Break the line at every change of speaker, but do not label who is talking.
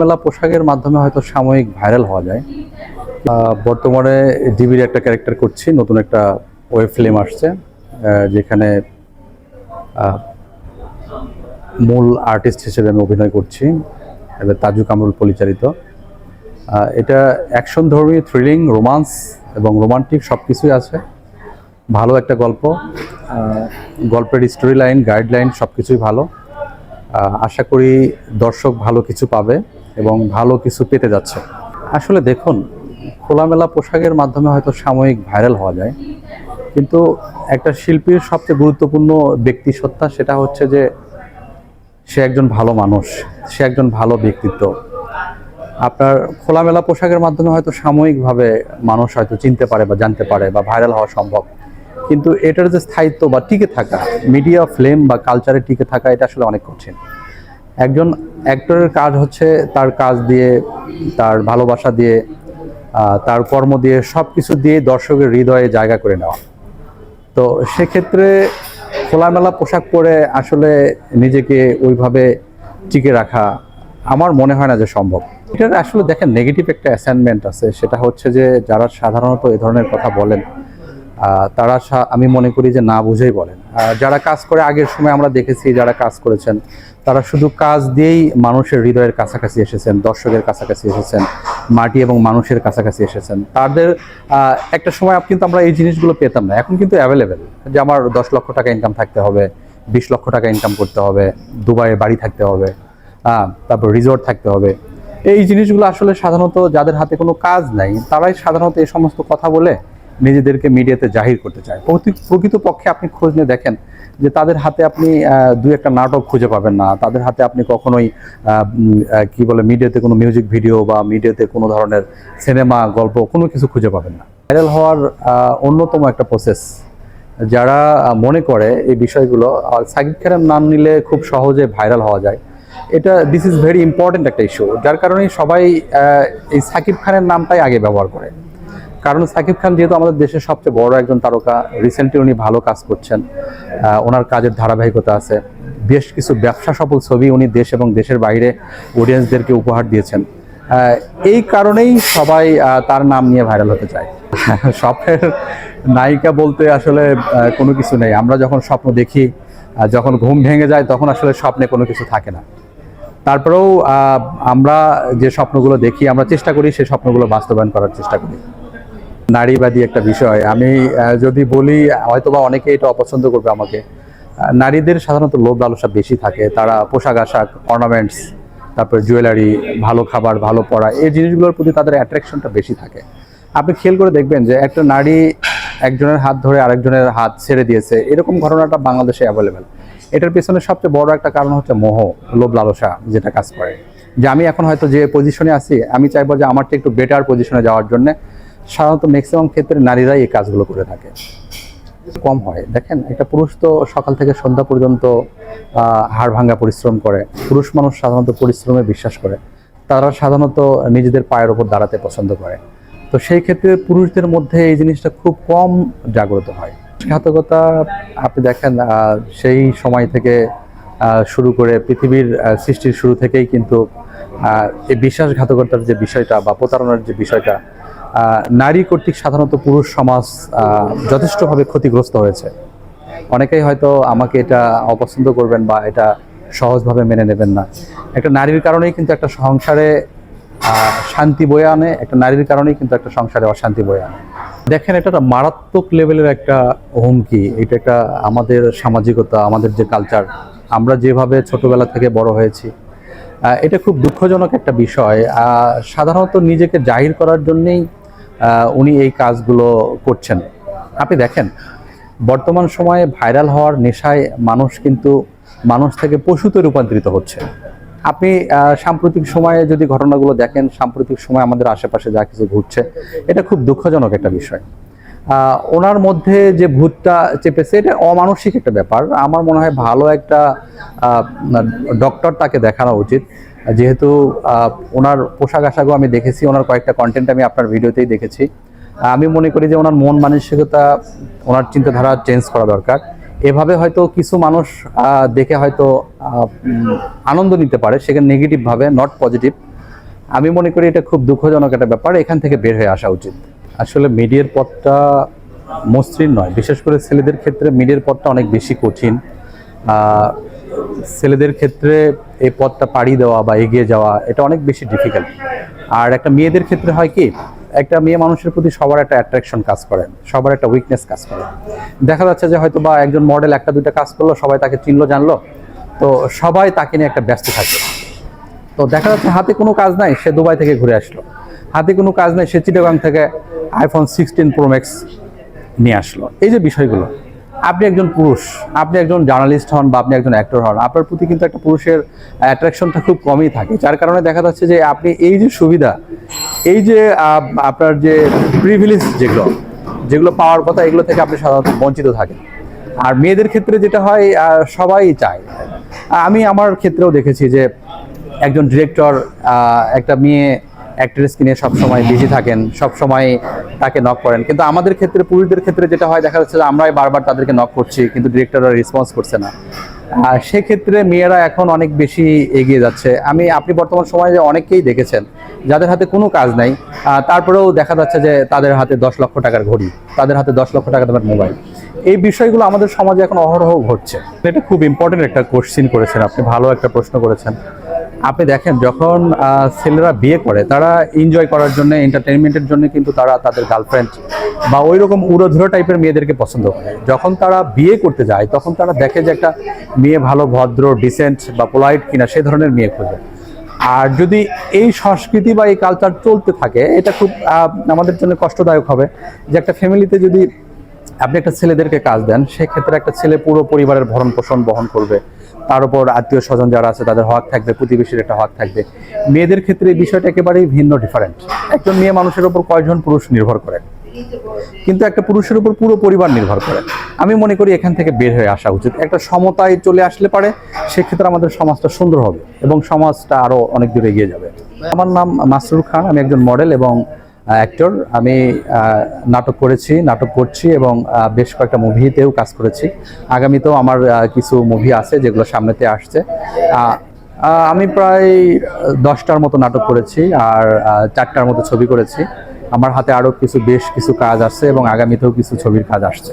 মেলা পোশাকের মাধ্যমে হয়তো সাময়িক ভাইরাল হওয়া যায়। বর্তমানে ডিবির একটা ক্যারেক্টার করছি, নতুন একটা ওয়েব ফিল্ম আসছে যেখানে মূল আর্টিস্ট হিসেবে আমি অভিনয় করছি তাজু কামরুল পরিচালিত। এটা অ্যাকশন ধর্মী, থ্রিলিং, রোমান্স এবং রোমান্টিক সব কিছুই আছে। ভালো একটা গল্প গল্পের স্টোরি লাইন গাইডলাইন সব কিছুই ভালো আশা করি দর্শক ভালো কিছু পাবে। এবং ভালো কিছু পেতে যাচ্ছে। আসলে দেখুন, খোলামেলা পোশাকের মাধ্যমে হয়তো সাময়িক ভাইরাল হওয়া যায়, কিন্তু একটা শিল্পীর সবচেয়ে গুরুত্বপূর্ণ ব্যক্তি সত্তা সেটা হচ্ছে যে, সে একজন ভালো মানুষ, সে একজন ভালো ব্যক্তিত্ব। আপনার খোলামেলা পোশাকের মাধ্যমে হয়তো সাময়িকভাবে মানুষ হয়তো চিনতে পারে বা জানতে পারে বা ভাইরাল হওয়া সম্ভব, কিন্তু এটার যে স্থায়িত্ব বা টিকে থাকা মিডিয়া ফ্লেম বা কালচারে টিকে থাকা, এটা আসলে অনেক কঠিন। একজন অ্যাক্টরের কাজ হচ্ছে তার কাজ দিয়ে, তার ভালোবাসা দিয়ে তার কর্ম দিয়ে সব কিছু দিয়ে দর্শকের হৃদয়ে জায়গা করে নেওয়া। তো সেক্ষেত্রে খোলামেলা পোশাক পরে আসলে নিজেকে ওইভাবে টিকে রাখা আমার মনে হয় না যে সম্ভব। এটার আসলে দেখেন নেগেটিভ একটা অ্যাসাইনমেন্ট আছে। সেটা হচ্ছে যে যারা সাধারণত এ ধরনের কথা বলেন তারা আমি মনে করি যে না বুঝেই বলেন। যারা কাজ করে, আগের সময় আমরা দেখেছি যারা কাজ করেছেন, তারা শুধু কাজ দিয়েই মানুষের হৃদয়ের কাছাকাছি এসেছেন, দর্শকের কাছাকাছি এসেছেন, মাটি এবং মানুষের কাছাকাছি এসেছেন। তাদের একটা সময় কিন্তু আমরা এই জিনিসগুলো পেতাম না। এখন কিন্তু অ্যাভেলেবেল যে আমার দশ লক্ষ টাকা ইনকাম থাকতে হবে, বিশ লক্ষ টাকা ইনকাম করতে হবে, দুবাইয়ে বাড়ি থাকতে হবে হ্যাঁ তারপর রিসোর্ট থাকতে হবে। এই জিনিসগুলো আসলে সাধারণত যাদের হাতে কোনো কাজ নাই, তারাই সাধারণত এই সমস্ত কথা বলে নিজেদেরকে মিডিয়াতে জাহির করতে চায়। প্রকৃতপক্ষে আপনি খোঁজ নিয়ে দেখেন যে তাদের হাতে আপনি দুই একটা নাটক খুঁজে পাবেন না। তাদের হাতে আপনি কখনোই কি বলে, মিডিয়াতে কোনো মিউজিক ভিডিও বা মিডিয়াতে কোনো ধরনের সিনেমা গল্প কোনো কিছু খুঁজে পাবেন না। ভাইরাল হওয়ার অন্যতম একটা প্রসেস যারা মনে করে এই বিষয়গুলো আর সাকিব খানের নাম নিলে খুব সহজে ভাইরাল হওয়া যায়। এটা দিস ইজ ভেরি ইম্পর্টেন্ট একটা ইস্যু যার কারণে সবাই এই সাকিব খানের নামটাই আগে ব্যবহার করে। কারণ সাকিব খান যেহেতু আমাদের দেশের সবচেয়ে বড় একজন তারকা রিসেন্টলি উনি ভালো কাজ করছেন। ওনার কাজের ধারাবাহিকতা আছে। বেশ কিছু ব্যবসা সফল ছবি উনি দেশ এবং দেশের বাইরে অডিয়েন্সদেরকে উপহার দিয়েছেন। এই কারণেই সবাই তার নাম নিয়ে ভাইরাল হতে চায়। স্বপ্নের নায়িকা বলতে আসলে কোনো কিছু নেই। আমরা যখন স্বপ্ন দেখি যখন ঘুম ভেঙে যায়, তখন আসলে স্বপ্নে কোনো কিছু থাকে না। তারপরেও আমরা যে স্বপ্নগুলো দেখি, আমরা চেষ্টা করি সেই স্বপ্নগুলো বাস্তবায়ন করার চেষ্টা করি। নারীবাদী একটা বিষয়। আমি যদি বলি, হয়তোবা অনেকে এটা অপছন্দ করবে আমাকে। নারীদের সাধারণত লোভ লালসা বেশি থাকে। তারা পোশাক আশাক অর্নামেন্টস তারপর জুয়েলারি ভালো খাবার, ভালো পড়া, এই জিনিসগুলোর প্রতি তাদের অ্যাট্রাকশনটা বেশি থাকে। আপনি খেয়াল করে দেখবেন যে একটা নারী একজনের হাত ধরে আরেকজনের হাত ছেড়ে দিয়েছে, এরকম ঘটনাটা বাংলাদেশে অ্যাভেলেবেল এটার পেছনে সবচেয়ে বড় একটা কারণ হচ্ছে মোহ, লোভ লালসা যেটা কাজ করে। যে আমি এখন হয়তো যে পজিশনে আছি, আমি চাইব যে আমারটা একটু বেটার পজিশনে যাওয়ার জন্য সাধারণত ম্যাক্সিমাম ক্ষেত্রে নারীরাই এই কাজগুলো করে থাকে। কম হয়। দেখেন, একটা পুরুষ তো সকাল থেকে সন্ধ্যা পর্যন্ত হাড় ভাঙ্গা পরিশ্রম করে। পুরুষ মানুষ সাধারণত পরিশ্রমে বিশ্বাস করে। তারা সাধারণত নিজেদের পায়ের ওপর দাঁড়াতে পছন্দ করে। তো সেই ক্ষেত্রে পুরুষদের মধ্যে এই জিনিসটা খুব কম জাগ্রত হয়। ঘাতকতা আপনি দেখেন সেই সময় থেকে শুরু করে পৃথিবীর সৃষ্টির শুরু থেকেই কিন্তু এই বিশ্বাসঘাতকতার যে বিষয়টা বা প্রতারণার যে বিষয়টা নারী কর্তৃক সাধারণত পুরুষ সমাজ যথেষ্টভাবে ক্ষতিগ্রস্ত হয়েছে। অনেকেই হয়তো আমাকে এটা অপছন্দ করবেন বা এটা সহজভাবে মেনে নেবেন না। একটা নারীর কারণেই কিন্তু একটা সংসারে শান্তি বয়ে আনে, একটা নারীর কারণেই কিন্তু একটা সংসারে অশান্তি বয়ে আনে। দেখেন, এটা একটা মারাত্মক লেভেলের একটা হুমকি। এটা একটা আমাদের সামাজিকতা, আমাদের যে কালচার আমরা যেভাবে ছোটবেলা থেকে বড় হয়েছি এটা খুব দুঃখজনক একটা বিষয়। সাধারণত নিজেকে জাহির করার জন্যেই উনি এই কাজগুলো করছেন। আপনি দেখেন, বর্তমান সময়ে ভাইরাল হওয়ার নেশায় মানুষ কিন্তু মানুষ থেকে পশুতে রূপান্তরিত হচ্ছে। আপনি সাম্প্রতিক সময়ে যদি ঘটনাগুলো দেখেন, সাম্প্রতিক সময় আমাদের আশেপাশে যা কিছু ঘটছে, এটা খুব দুঃখজনক একটা বিষয়। ওনার মধ্যে যে ভূতটা চেপেছে, এটা অমানসিক একটা ব্যাপার। আমার মনে হয় ভালো একটা ডক্টর তাকে দেখানো উচিত। যেহেতু ওনার পোশাক আশাকও আমি দেখেছি, ওনার কয়েকটা কন্টেন্ট আমি আপনার ভিডিওতেই দেখেছি। আমি মনে করি যে ওনার মন মানসিকতা, ওনার চিন্তাধারা চেঞ্জ করা দরকার। এভাবে হয়তো কিছু মানুষ দেখে হয়তো আনন্দ নিতে পারে, সেখানে নেগেটিভভাবে নট পজিটিভ আমি মনে করি এটা খুব দুঃখজনক একটা ব্যাপার, এখান থেকে বের হয়ে আসা উচিত। আসলে মিডিয়ার পথটা মসৃণ নয়, বিশেষ করে ছেলেদের ক্ষেত্রে মিডিয়ার পথটা অনেক বেশি কঠিন। ছেলেদের ক্ষেত্রে এই পথটা পাড়ি দেওয়া বা এগিয়ে যাওয়া, এটা অনেক বেশি ডিফিকাল্ট আর একটা মেয়েদের ক্ষেত্রে হয় কি, একটা মেয়ে মানুষের প্রতি সবার একটা অ্যাট্রাকশন কাজ করে, সবার একটা উইকনেস কাজ করে। দেখা যাচ্ছে যে হয়তো বা একজন মডেল একটা, দুইটা কাজ করল, সবাই তাকে চিনলো, জানলো, তো সবাই তাকে নিয়ে একটা ব্যস্ত থাকে। তো দেখা যাচ্ছে হাতে কোনো কাজ নাই, সে দুবাই থেকে ঘুরে আসলো। হাতে কোনো কাজ নাই, সে চিটাগাং থেকে আইফোন সিক্সটিন প্রো ম্যাক্স নিয়ে আসলো। এই যে বিষয়গুলো আপনি একজন পুরুষ, আপনি একজন জার্নালিস্ট হন বা আপনি একজন অ্যাক্টর হন, আপনার প্রতি কিন্তু একটা পুরুষের অ্যাট্রাকশনটা খুব কমই থাকে, যার কারণে দেখা যাচ্ছে যে আপনি এই যে সুবিধা, এই যে আপনার যে প্রিভিলেজ যেগুলো যেগুলো পাওয়ার কথা এগুলো থেকে আপনি সাধারণত বঞ্চিত থাকেন। আর মেয়েদের ক্ষেত্রে যেটা হয় সবাই চায়। আমি আমার ক্ষেত্রেও দেখেছি যে একজন ডিরেক্টর একটা মেয়ে অ্যাক্ট্রেসকে নিয়ে সবসময় বিজি থাকেন, সবসময় তাকে নক করেন। কিন্তু আমাদের ক্ষেত্রে, পুরুষদের ক্ষেত্রে যেটা হয়, দেখা যাচ্ছে যে আমরাই বারবার তাদেরকে নক করছি, কিন্তু ডিরেক্টররা রেসপন্স করছে না। আর সেক্ষেত্রে মেয়েরা এখন অনেক বেশি এগিয়ে যাচ্ছে। আমি, আপনি বর্তমান সময়ে যে অনেককেই দেখেছেন, যাদের হাতে কোনো কাজ নাই তারপরেও দেখা যাচ্ছে যে তাদের হাতে দশ লক্ষ টাকার ঘড়ি, তাদের হাতে দশ লক্ষ টাকা দামের মোবাইল। এই বিষয়গুলো আমাদের সমাজে এখন অহরহ ঘটছে। এটা খুব ইম্পর্টেন্ট একটা কোশ্চিন করেছেন আপনি, ভালো একটা প্রশ্ন করেছেন। আপনি দেখেন, যখন ছেলেরা বিয়ে করে, তারা এনজয় করার জন্য এন্টারটেনমেন্টের জন্য কিন্তু তারা তাদের গার্লফ্রেন্ড বা ওই রকম উড়োধুরো টাইপের মেয়েদেরকে পছন্দ করে। যখন তারা বিয়ে করতে যায়, তখন তারা দেখে যে একটা মেয়ে ভালো, ভদ্র ডিসেন্ট বা পোলাইট কিনা, সে ধরনের মেয়ে খোঁজে। আর যদি এই সংস্কৃতি বা এই কালচার চলতে থাকে, এটা খুব আমাদের জন্য কষ্টদায়ক হবে যে একটা ফ্যামিলিতে যদি আপনি একটা ছেলেদেরকে কাজ দেন, সেক্ষেত্রে একটা ছেলে পুরো পরিবারের ভরণ পোষণ বহন করবে। তার উপর আত্মীয় স্বজন যারা আছে, তাদের হক থাকবে, প্রতিবেশীর একটা হক থাকবে। মেয়েদের ক্ষেত্রে এই বিষয়টা একেবারেই ভিন্ন ডিফারেন্ট একজন মেয়ে মানুষের উপর কয়জন পুরুষ নির্ভর করে? কিন্তু একটা পুরুষের উপর পুরো পরিবার নির্ভর করে। আমি মনে করি এখান থেকে বের হয়ে আসা উচিত। একটা সমতায় চলে আসলে পারে, সেক্ষেত্রে আমাদের সমাজটা সুন্দর হবে এবং সমাজটা আরও অনেক দূর এগিয়ে যাবে। আমার নাম মাসরুর খান, আমি একজন মডেল এবং অ্যাক্টর আমি নাটক করেছি, নাটক করছি এবং বেশ কয়েকটা মুভিতেও কাজ করেছি। আগামীতেও আমার কিছু মুভি আছে যেগুলো সামনেতে আসছে। আমি প্রায় দশটার মতো নাটক করেছি আর চারটার মতো ছবি করেছি। আমার হাতে আরও কিছু, বেশ কিছু কাজ আসছে এবং আগামীতেও কিছু ছবির কাজ আসছে।